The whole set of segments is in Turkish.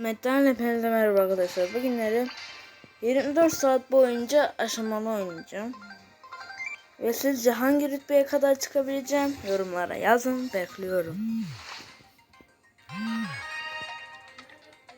Metten hepinize merhaba arkadaşlar. Bugünleri 24 saat boyunca aşamalı oynayacağım. Ve sizce hangi rütbeye kadar çıkabileceğim? Yorumlara yazın. Bekliyorum.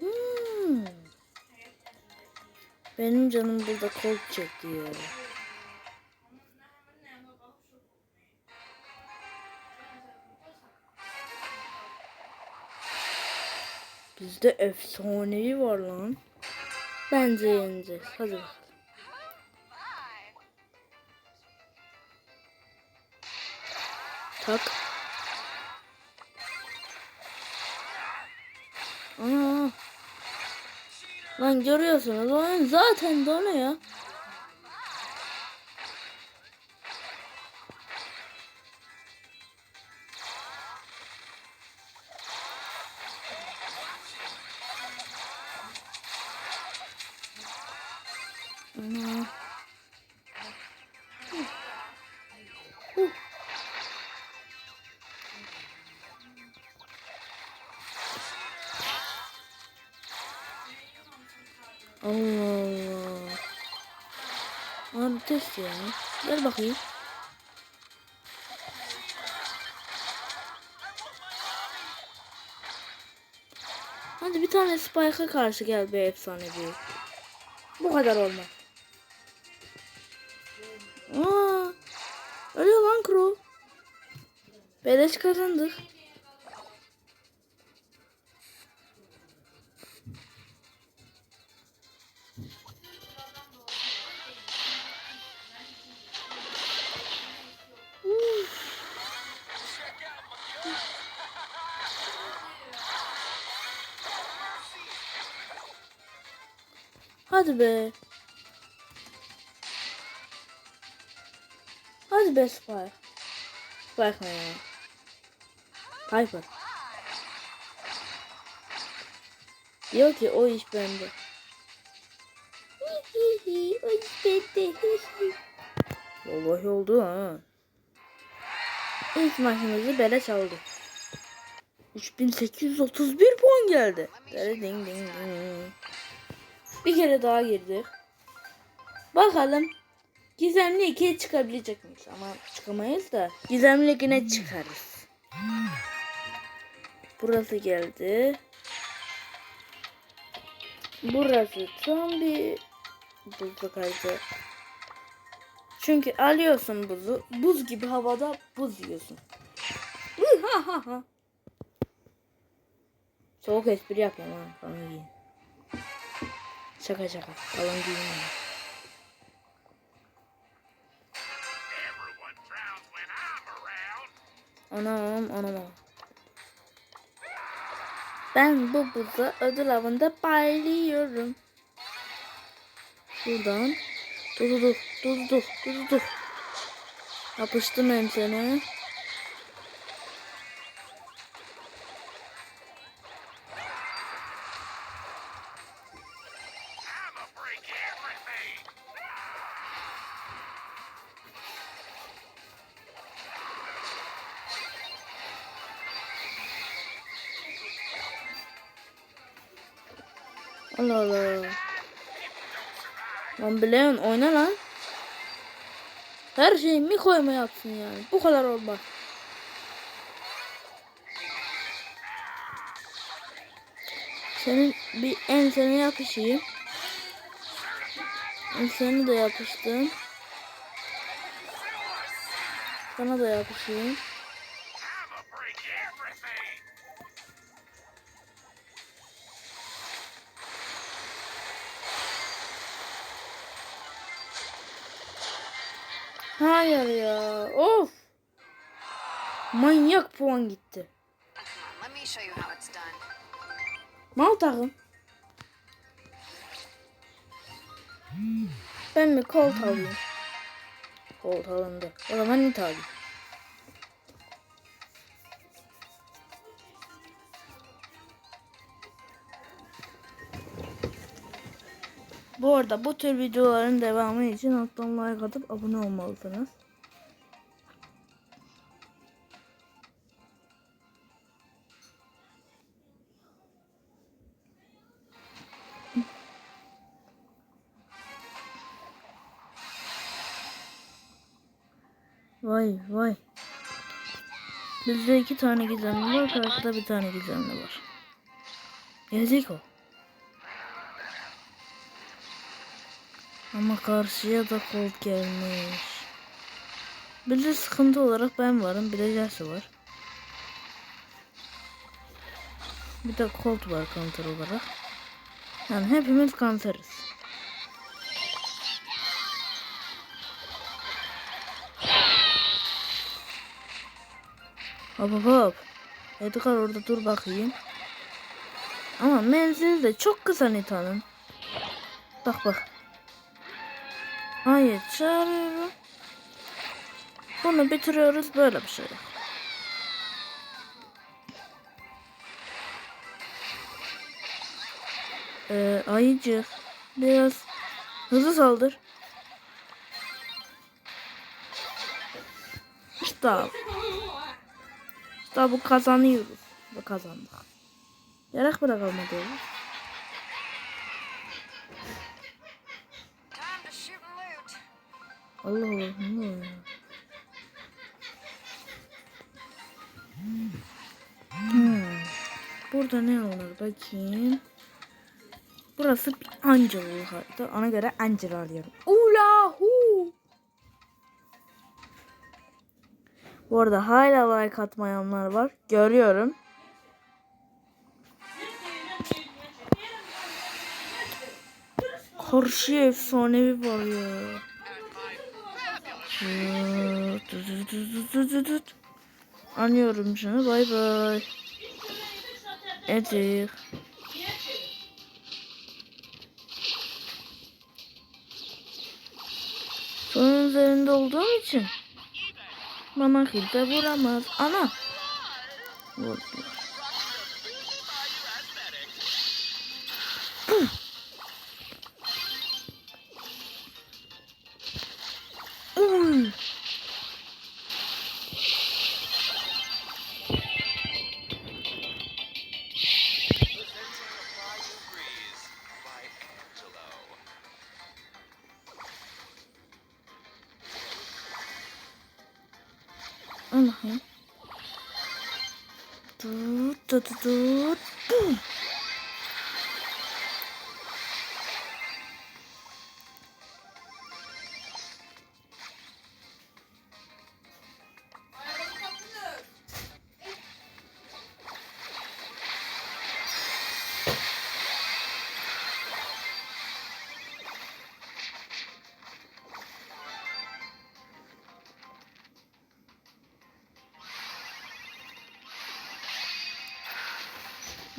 Hmm. Benim canım burada kol çekiyor. Bizde efsanevi var lan. Bence yeneceğiz. Hadi bakalım. Tak. Ana. Lan görüyorsunuz oyun zaten donuyor. Ana. Allah Allah. Abi ya. Gel bakayım. Hadi bir tane Spike'a karşı gel be efsane bir. Bu kadar olmaz. Lan Crow. Beleş kazandık. Hadi be. Be Spike. Spike ne ya? Piper. Diyor ki o iş bende. o iş bende. Vallahi oldu ha. İlk maçımızı beleş aldık. 3831 puan geldi. Ding ding ding. Bir kere daha girdik. Bakalım gizemli ikiye çıkabilecek miyiz? Ama çıkamayız da gizemli yine çıkarız. Burası geldi. Burası tam bir buzlu kaydı. Çünkü alıyorsun buzu. Buz gibi havada buz yiyorsun. Soğuk espri yapıyorum ha. Falan değil. Şaka şaka. Falan değil. Anam anam. Ben bu buza ödül avında bayılıyorum. Şuradan. Dur dur dur dur dur dur. Yapıştım hem Allah Allah. Lan Bileon oyna lan. Her şeyi mi koyma yapsın yani. Bu kadar olmaz. Senin bir ensene yapışayım. Enseni de yapıştım. Sana da yapışayım. Hayır ya. Of. Manyak puan gitti. Mal takım. Ben mi kolt alayım? Kolt alındı. O zaman nit alayım. Bu arada bu tür videoların devamı için alttan like atıp abone olmalısınız. Vay vay. Bizde iki tane gizemli var. Karşıda bir tane gizemli var. Yazık o. Ama karşıya da Colt gelmiş. Bir de sıkıntı olarak ben varım. Bir de Jesse var. Bir de Colt var counter olarak. Yani hepimiz counterız. Hop hop hop. Edgar orada dur bakayım. Ama menzili de çok kısa Nita'nın. Bak bak. Hayır çağırıyorum. Bunu bitiriyoruz böyle bir şey. Ee, ayıcık. Biraz hızlı saldır. Abi. İşte bu kazanıyoruz. Bu kazandık. Yarak bırakalım Allah Allah ne oluyor? Hmm. Burada ne olur bakayım. Burası bir Angelo harita. Ona göre Angelo alıyorum. Ulahu. Bu arada hala like atmayanlar var. Görüyorum. Karşıya efsanevi var ya. Anlıyorum şunu. Bay bay. Edik. Sonun üzerinde olduğum için bana kimse vuramaz. Ana. Vurdu. うん。ーッドドドーッド。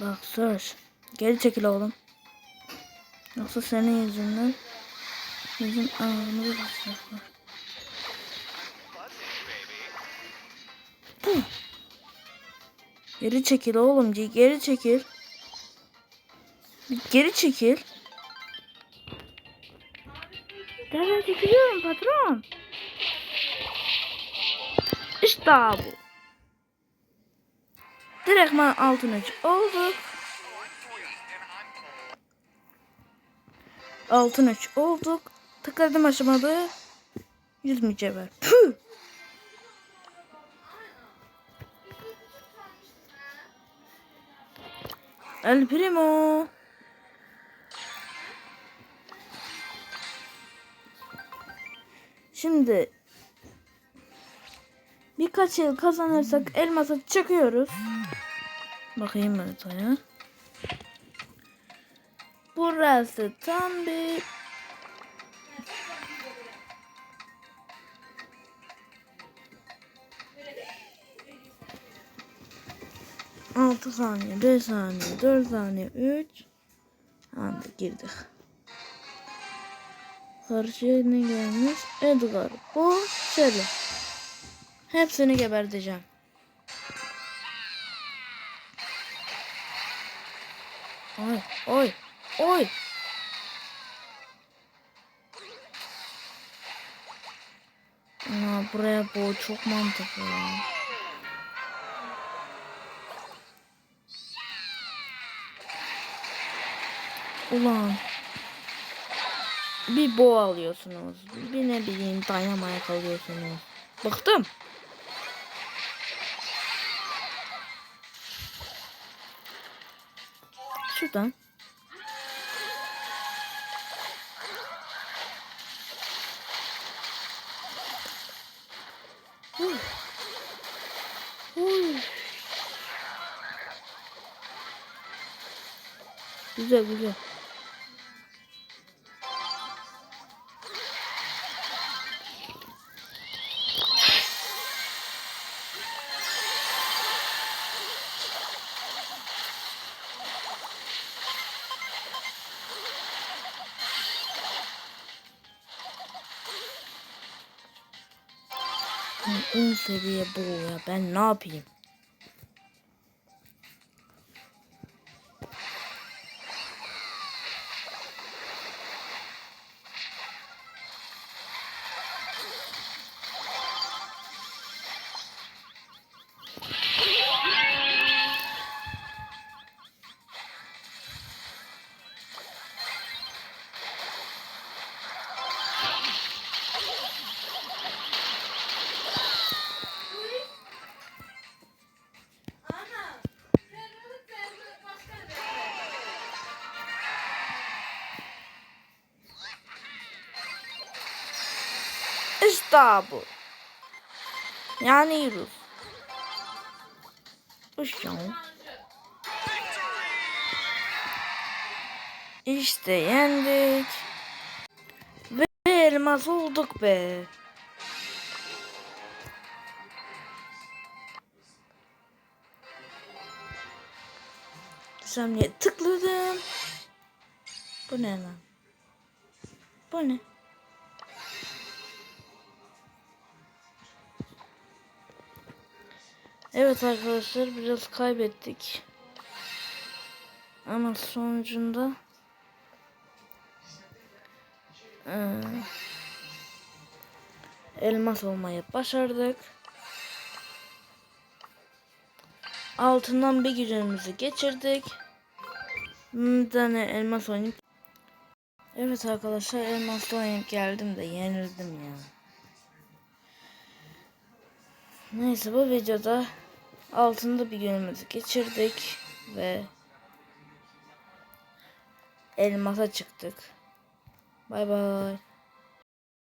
Bak Sör. Geri çekil oğlum. Yoksa senin yüzünden bizim ağzımızı basacaklar. Geri çekil oğlum. Ge- Geri çekil. Geri çekil. Derhal çekiliyorum patron. İşte bu. Direktman altın üç olduk. Altın üç olduk. Tıkladım aşamada. Yüz mücevher. Püh. El Primo. Şimdi birkaç yıl kazanırsak elmasa çıkıyoruz. Bakayım haritaya. Burası tam bir Altı saniye, beş saniye, dört saniye, üç. Anda girdik. Karşıya ne gelmiş? Edgar, bu, Shelly. Hepsini geberteceğim. Oy, oy, oy. Aa, buraya bu çok mantıklı. ya. Ulan. Bir boğa alıyorsunuz. Bir ne bileyim dynamite alıyorsunuz. Bıktım. Şuradan. Huh. Güzel güzel. En seviye bu ya. Ben ne? Bu. Yani yürüz. Uşağım. İşte yendik. Ve elmas olduk be. Düzenliğe tıkladım. Bu ne lan? Bu ne? Evet arkadaşlar biraz kaybettik. Ama sonucunda eee, elmas olmayı başardık. Altından bir gücümüzü geçirdik. Bir tane elmas oynayıp Evet arkadaşlar elmasla oynayıp geldim de yenildim ya. Neyse bu videoda altında bir günümüzü geçirdik ve elmasa çıktık. Bay bay.